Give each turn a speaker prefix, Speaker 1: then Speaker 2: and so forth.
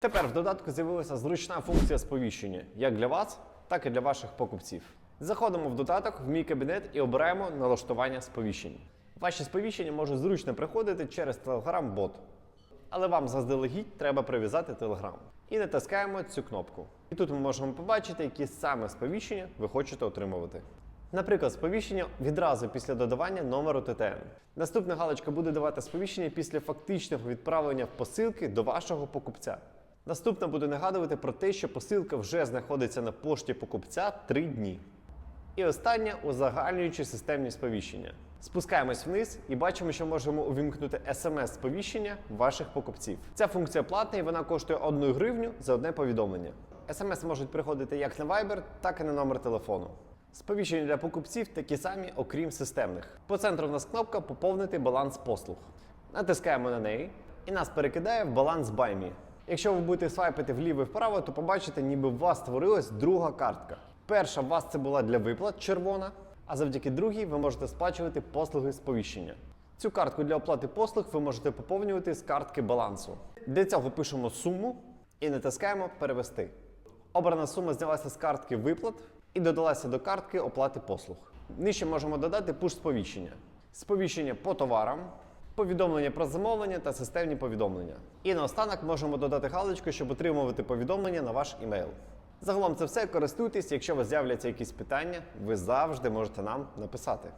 Speaker 1: Тепер в додатку з'явилася зручна функція сповіщення як для вас, так і для ваших покупців. Заходимо в додаток в мій кабінет і обираємо налаштування сповіщень. Ваші сповіщення можуть зручно приходити через Telegram-бот. Але вам заздалегідь треба прив'язати Telegram. І натискаємо цю кнопку. І тут ми можемо побачити, які саме сповіщення ви хочете отримувати. Наприклад, сповіщення відразу після додавання номеру ТТН. Наступна галочка буде давати сповіщення після фактичного відправлення посилки до вашого покупця. Наступна буде нагадувати про те, що посилка вже знаходиться на пошті покупця 3 дні. І останнє узагальнюючі системні сповіщення. Спускаємось вниз і бачимо, що можемо увімкнути смс-сповіщення ваших покупців. Ця функція платна і вона коштує 1 гривню за одне повідомлення. смс можуть приходити як на Viber, так і на номер телефону. Сповіщення для покупців такі самі, окрім системних. По центру в нас кнопка Поповнити баланс послуг. Натискаємо на неї і нас перекидає в баланс BuyMe. Якщо ви будете свайпити вліво і вправо, то побачите, ніби у вас створилась друга картка. Перша у вас це була для виплат червона, а завдяки другій ви можете сплачувати послуги сповіщення. Цю картку для оплати послуг ви можете поповнювати з картки балансу. Для цього пишемо суму і натискаємо Перевести. Обрана сума знялася з картки виплат і додалася до картки оплати послуг. Нижче можемо додати пуш-сповіщення, сповіщення по товарам, повідомлення про замовлення та системні повідомлення. І наостанок можемо додати галочку, щоб отримувати повідомлення на ваш імейл. Загалом це все користуйтесь. Якщо у вас з'являться якісь питання, ви завжди можете нам написати.